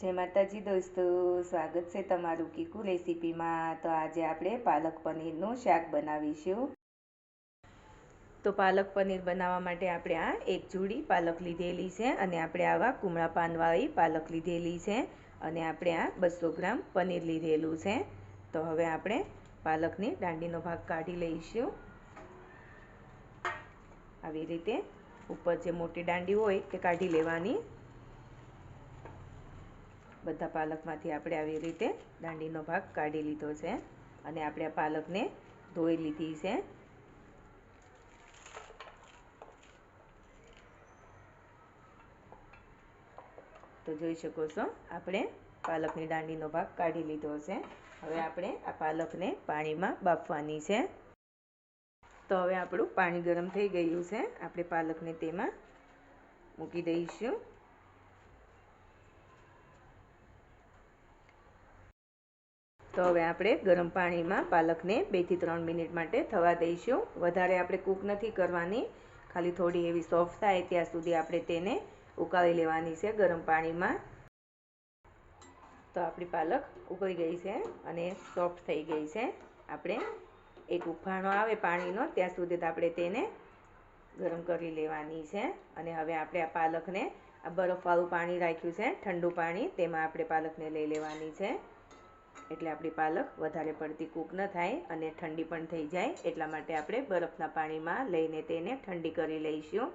જય માતાજી દોસ્તો, સ્વાગત છે તમારું કીકુ રેસીપીમાં. તો આજે આપણે પાલક પનીરનું શાક બનાવીશું. તો પાલક પનીર બનાવવા માટે આપણે આ એક જોડી પાલક લીધેલી છે અને આપણે આવા કુમળા પાનવાળી પાલક લીધેલી છે અને આપણે આ બસો ગ્રામ પનીર લીધેલું છે. તો હવે આપણે પાલકની દાંડીનો ભાગ કાઢી લઈશું. આવી રીતે ઉપર જે મોટી દાંડી હોય તે કાઢી લેવાની. બધા પાલકમાંથી આપણે આવી રીતે દાંડીનો ભાગ કાઢી લીધો છે અને આપણે આ પાલકને ધોઈ લીધી છે. તો જોઈ શકો છો, આપણે પાલકની દાંડીનો ભાગ કાઢી લીધો છે. હવે આપણે આ પાલકને પાણીમાં બાફવાની છે. તો હવે આપણું પાણી ગરમ થઈ ગયું છે. આપણે પાલકને તેમાં મૂકી દઈશું. તો હવે આપણે ગરમ પાણીમાં પાલકને બેથી ત્રણ મિનિટ માટે થવા દઈશું. વધારે આપણે કૂક નથી કરવાની. ખાલી થોડી એવી સોફ્ટ થાય ત્યાં સુધી આપણે તેને ઉકાળી લેવાની છે ગરમ પાણીમાં. તો આપણી પાલક ઉકળી ગઈ છે અને સોફ્ટ થઈ ગઈ છે. આપણે એક ઉફાણો આવે પાણીનો ત્યાં સુધી આપણે તેને ગરમ કરી લેવાની છે. અને હવે આપણે આ પાલકને આ બરફવાળું પાણી રાખ્યું છે ઠંડુ પાણી, તેમાં આપણે પાલકને લઈ લેવાની છે. એટલે આપણી પાલક વધારે પડતી કૂક ન થાય અને ઠંડી પણ થઈ જાય. એટલા માટે આપણે બરફના પાણીમાં લઈને તેને ઠંડી કરી લઈશું.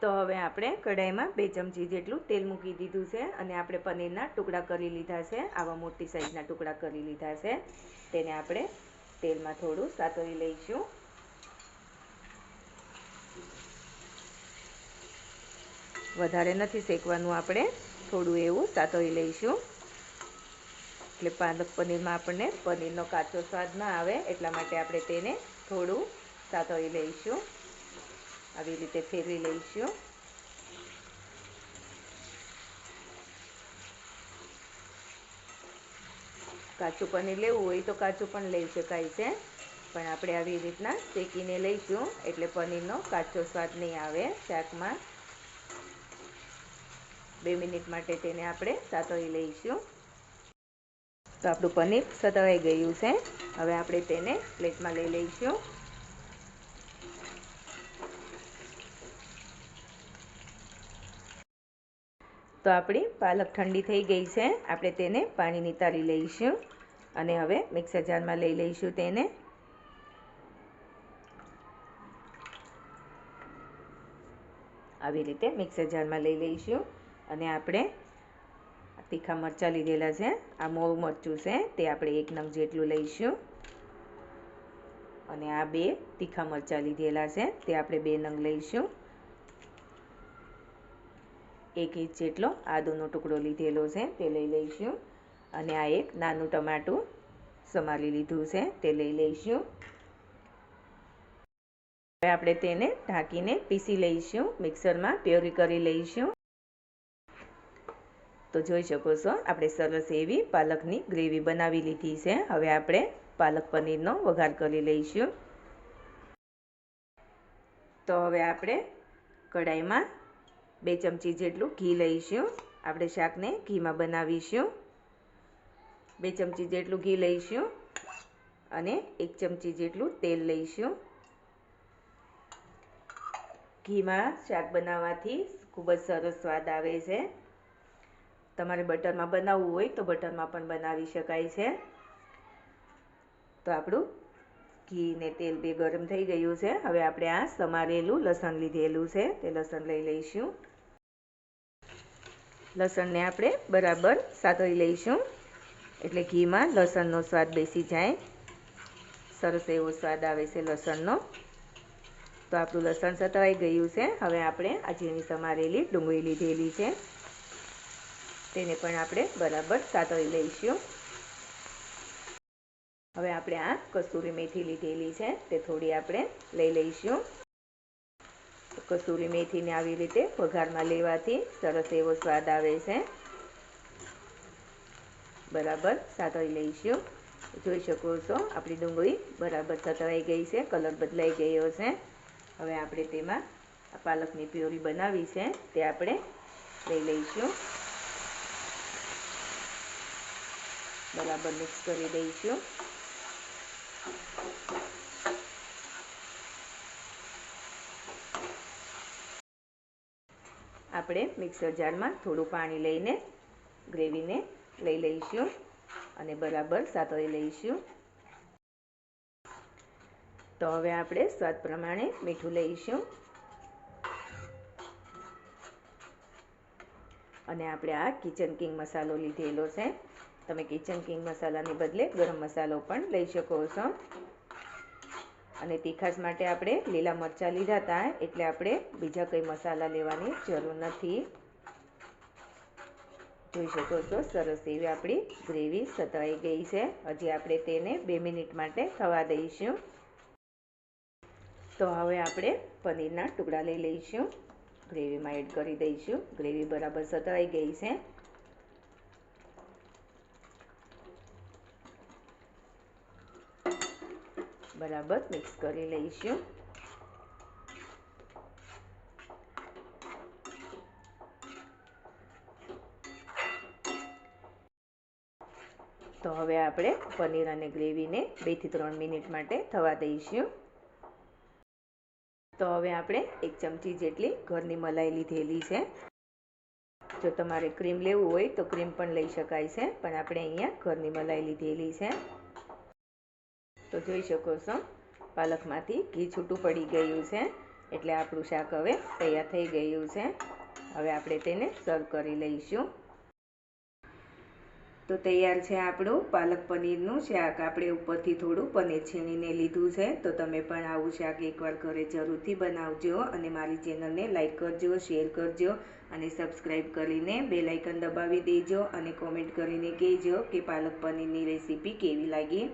તો હવે આપણે કઢાઈમાં બે ચમચી જેટલું તેલ મૂકી દીધું છે અને આપણે પનીરના ટુકડા કરી લીધા છે. આવા મોટી સાઈઝના ટુકડા કરી લીધા છે. તેને આપણે તેલમાં થોડું સાતળી લઈશું. વધારે નથી શેકવાનું, આપણે થોડું એવું સાતળી લઈશું. એટલે પાલક પનીરમાં આપણને પનીરનો કાચો સ્વાદ ના આવે, એટલા માટે આપણે તેને થોડું સાતળી લઈશું. આવી રીતે ફેરવી લઈશું. કાચું પનીર લેવું હોય તો કાચું પણ લઈ શકાય છે, પણ આપણે આવી રીતના શેકીને લઈશું, એટલે પનીરનો કાચો સ્વાદ નહીં આવે શાકમાં. બે મિનિટ માટે તેને આપણે સાતળી લઈશું. તો આપણું પનીર સતવાઈ ગયું છે. હવે આપણે તેને પ્લેટમાં લઈ લઈશું. તો આપણી પાલક ઠંડી થઈ ગઈ છે. આપણે તેને પાણી નિતારી લઈશું અને હવે મિક્સર જારમાં લઈ લઈશું તેને. આવી રીતે મિક્સર જારમાં લઈ લઈશું અને આપણે તીખા મરચાં લીધેલા છે. આ મોળું મરચું છે, તે આપણે એક નંગ જેટલું લઈશું. અને આ બે તીખા મરચાં લીધેલા છે, તે આપણે બે નંગ લઈશું. એક ઇંચ જેટલો આદુનો ટુકડો લીધેલો છે, તે લઈ લઈશું. અને આ એક નાનું ટમાટું સમારી લીધું છે, તે લઈ લઈશું. હવે આપણે તેને ઢાંકીને પીસી લઈશું, મિક્સરમાં પ્યોરી કરી લઈશું. તો જોઈ શકો છો. આપણે સરસ એવી પાલકની ગ્રેવી બનાવી લીધી છે. હવે આપણે પાલક પનીરનો વઘાર કરી લઈશું. તો હવે આપણે કઢાઈમાં બે ચમચી જેટલું ઘી લઈશું. આપણે શાકને ઘીમાં બનાવીશું. બે ચમચી જેટલું ઘી લઈશું અને એક ચમચી જેટલું તેલ લઈશું. ઘીમાં શાક બનાવવાથી ખૂબ જ સરસ સ્વાદ આવે છે. તમારે બટરમાં બનાવવું હોય તો બટરમાં પણ બનાવી શકાય છે. તો આપણું ઘી ને તેલ બે ગરમ થઈ ગયું છે. હવે આપણે આ સમારેલું લસણ લીધેલું છે. તે લસણ લઈ લઈશું. લસણને આપણે બરાબર સાતળી લઈશું. એટલે ઘીમાં લસણનો સ્વાદ બેસી જાય. સરસ એવો સ્વાદ આવે છે લસણનો. તો આપણું લસણ સતવાઈ ગયું છે. હવે આપણે આ ઝીણી સમારેલી ડુંગળી લીધેલી છે. તેને પણ આપણે બરાબર સાતળી લઈશું. હવે આપણે આ કસ્તુરી મેથી લીધેલી છે, તે થોડી આપણે લઈ લઈશું. કસ્તુરી મેથીને આવી રીતે વઘારમાં લેવાથી સરસ એવો સ્વાદ આવે છે. બરાબર સાતળી લઈશું. જોઈ શકો છો, આપણી ડુંગળી બરાબર સતળાઈ ગઈ છે, કલર બદલાઈ ગયો છે. હવે આપણે તેમાં પાલકની પ્યોરી બનાવી છે, તે આપણે લઈ લઈશું. બરાબર મિક્સ કરી દઈશું. આપણે મિક્સર જારમાં થોડું પાણી લઈને ગ્રેવીને લઈ લઈશું અને બરાબર સાતળી લઈશું. તો હવે આપણે સ્વાદ પ્રમાણે મીઠું લઈશું. અને આપણે આ કિચન કિંગ મસાલો લીધેલો છે. તમે કિચન કિંગ મસાલાને બદલે ગરમ મસાલો પણ લઈ શકો છો. અને તીખાસ માટે આપણે લીલા મરચાં લીધા હતા એટલે આપણે બીજા કંઈ મસાલા લેવાની જરૂર નથી. જોઈ શકો છો, સરસ એવી આપણી ગ્રેવી સતળાઈ ગઈ છે. હજી આપણે તેને બે મિનિટ માટે થવા દઈશું. તો હવે આપણે પનીરના ટુકડા લઈ લઈશું. ગ્રેવીમાં એડ કરી દઈશું. ગ્રેવી બરાબર સતળાઈ ગઈ છે. બરાબર મિક્સ કરી લઈશું. તો હવે આપણે પનીર અને ગ્રેવીને બેથી ત્રણ મિનિટ માટે થવા દઈશું. તો હવે આપણે એક ચમચી જેટલી ઘરની મલાઈ લીધેલી છે. જો તમારે ક્રીમ લેવું હોય તો ક્રીમ પણ લઈ શકાય છે, પણ આપણે અહીંયા ઘરની મલાઈ લીધેલી છે. તો જોઈ શકો છો, પાલકમાંથી ઘી છૂટું પડી ગયું છે, એટલે આપણું શાક હવે તૈયાર થઈ ગયું છે. હવે આપણે તેને સર્વ કરી લઈશું. તો તૈયાર છે આપણું પાલક પનીરનું શાક. આપણે ઉપરથી થોડું પનીર છીણીને લીધું છે, તો તમે પણ આવું શાક એકવાર ઘરે જરૂરથી બનાવજો અને મારી ચેનલને લાઇક કરજો શેર કરજો અને સબસ્ક્રાઈબ કરીને બે લાઇકન દબાવી દેજો અને કોમેન્ટ કરીને કહેજો કે પાલક પનીરની રેસીપી કેવી લાગી.